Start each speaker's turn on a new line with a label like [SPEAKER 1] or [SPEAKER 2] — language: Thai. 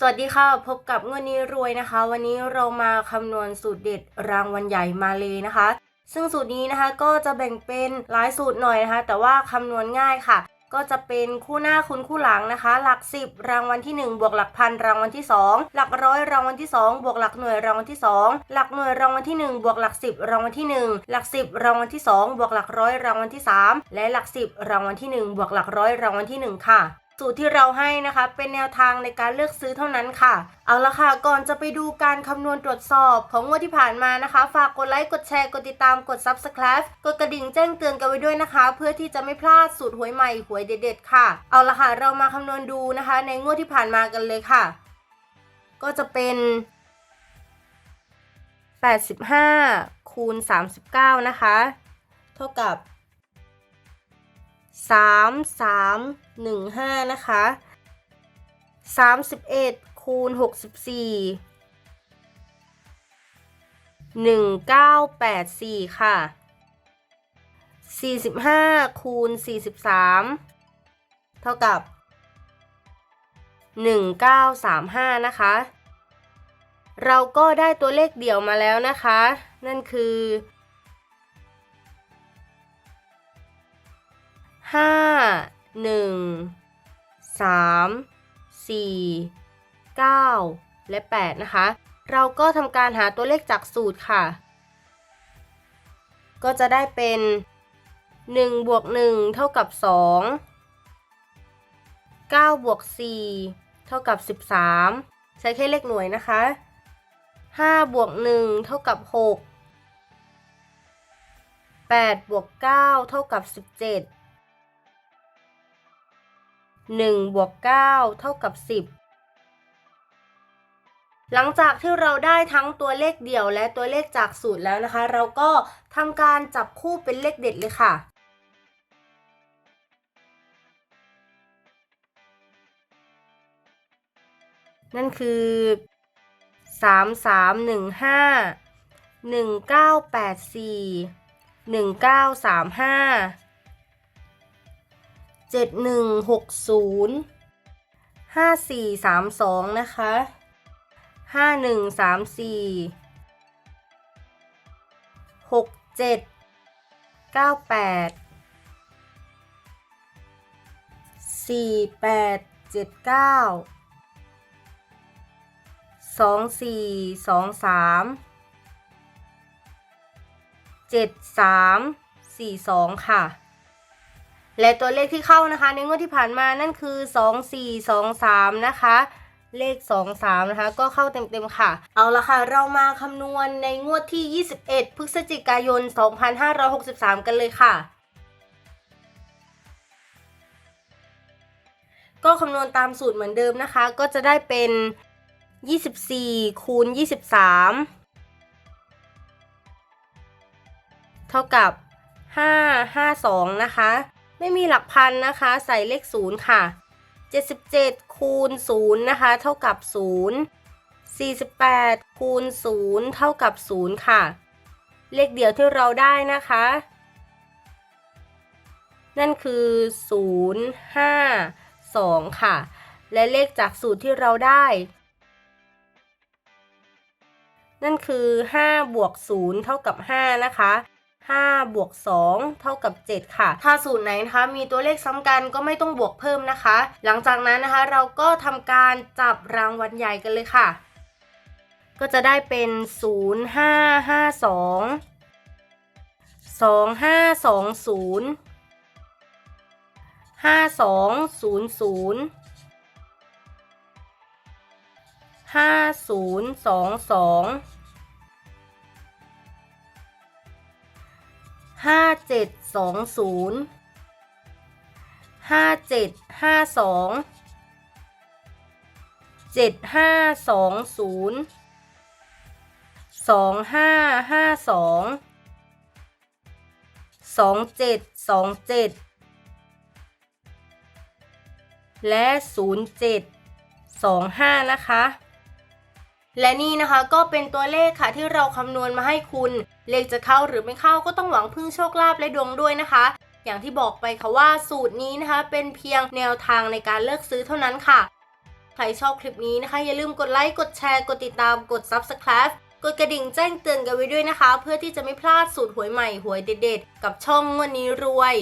[SPEAKER 1] สวัสดีค่ะ พบกับเงินนี้รวยนะคะ วันนี้เรามาคำนวณสูตรเด็ดรางวัลใหญ่มาเลยนะคะ ซึ่งสูตรนี้นะคะก็จะแบ่งเป็นหลายสูตรหน่อยนะคะ แต่ว่าคำนวณง่ายค่ะ ก็จะเป็นคู่หน้าคูณคู่หลังนะคะ หลัก 10 รางวัลที่ 1 บวกหลักพันรางวัลที่ 2 หลักร้อยรางวัลที่ 2 บวกหลักหน่วยรางวัลที่ 2 หลักหน่วยรางวัลที่ 1 บวกหลัก 10 รางวัลที่ 1 หลัก 10 รางวัลที่ 2 บวกหลักร้อยรางวัลที่ 3 และหลัก 10 รางวัลที่ 1 บวกหลักร้อยรางวัลที่ 1 ค่ะ สูตรที่เราให้นะคะ เป็นแนวทางในการเลือกซื้อเท่านั้นค่ะ เอาละค่ะ ก่อนจะไปดูการคำนวณตรวจสอบของงวดที่ผ่านมานะคะ ฝากกดไลค์กดแชร์กดติดตามกด Subscribe กดกระดิ่งแจ้งเตือนกันไว้ด้วยนะคะ เพื่อที่จะไม่พลาดสูตรหวยใหม่หวยเด็ดๆค่ะ เอาละค่ะเรามาคำนวณดูนะคะ ในงวดที่ผ่านมากันเลยค่ะ ก็จะเป็น 85คูณ39 นะคะ เท่ากับ 3 3 1 5 นะคะ 31 คูณ 64 1984 ค่ะ 45 คูณ 43 เท่ากับ 1935 นะคะ เราก็ได้ตัวเลขเดี่ยวมาแล้วนะคะ นั่นคือ ห้าหนึ่งสามสี่เก้าและแปดนะคะ เราก็ทำการหาตัวเลขจากสูตรค่ะ ก็จะได้เป็นหนึ่งบวกหนึ่งเท่ากับสองเก้าบวกสี่เท่ากับสิบสามใช้แค่เลขหน่วยนะคะห้าบวกหนึ่งเท่ากับหกแปดบวกเก้าเท่ากับสิบเจ็ด 1บวก9เท่ากับ 10 หลังจากที่เราได้ทั้งตัวเลขเดี่ยวและตัวเลขจากสูตรแล้วนะคะ เราก็ทำการจับคู่เป็นเลขเด็ดเลยค่ะนั่นคือ 3 3 1 5 1 9 8 4 1 9 3 5 เจ็ดหนึ่งหกศูนย์ห้าสี่สามสองนะคะห้าหนึ่งสามสี่หกเจ็ดเก้าแปดสี่แปดเจ็ดเก้าสองสี่สองสามเจ็ดสามสี่สองค่ะ และตัวเลขที่เข้านะคะ ในงวดที่ผ่านมานั่นคือ 2 4 2 3 นะคะ เลข 2 3 นะคะ ก็เข้าเต็มๆค่ะ เอาละค่ะ เรามาคำนวณในงวดที่ 21 พฤศจิกายน 2563 กันเลยค่ะก็คำนวณตามสูตรเหมือนเดิมนะคะ ก็จะได้เป็น 24 คูณ 23 เท่ากับ 552 นะคะ ไม่มีหลักพันนะคะ ใส่เลขศูนย์ค่ะ 77 คูณ0นะคะ เท่ากับ0 48 คูณ0เท่ากับ0ค่ะ เลขเดียวที่เราได้นะคะ นั่นคือ0 5 2ค่ะ และเลขจากสูตรที่เราได้ นั่นคือ5บวก0เท่ากับ5นะคะ 5 บวก 2 เท่ากับ 7 ค่ะ ถ้าสูตรไหนนะคะ มีตัวเลขซ้ำกันก็ไม่ต้องบวกเพิ่มนะคะ หลังจากนั้นนะคะเราก็ทำการจับรางวัลใหญ่กันเลยค่ะ ก็จะได้เป็น 0 5 5 2 2 5 2 0 5 2 0 0 5 0 2 2 ห้าเจ็ดสองศูนย์ห้าเจ็ดห้าสองเจ็ดห้าสองศูนย์สองห้าห้าสองสองเจ็ดสองเจ็ดและศูนย์เจ็ดสองห้านะคะและนี่นะคะก็เป็นตัวเลขค่ะที่เราคำนวณมาให้คุณ เลขจะเข้าหรือไม่เข้าก็ต้องหวังพึ่งโชคลาภและดวงด้วยนะคะ อย่างที่บอกไปค่ะว่าสูตรนี้นะคะ เป็นเพียงแนวทางในการเลือกซื้อเท่านั้นค่ะ ใครชอบคลิปนี้นะคะ อย่าลืมกดไลค์กดแชร์กดติดตามกด Subscribe กดกระดิ่งแจ้งเตือนกันไว้ด้วยนะคะ เพื่อที่จะไม่พลาดสูตรหวยใหม่หวยเด็ดๆ กับช่องงวันนี้รวย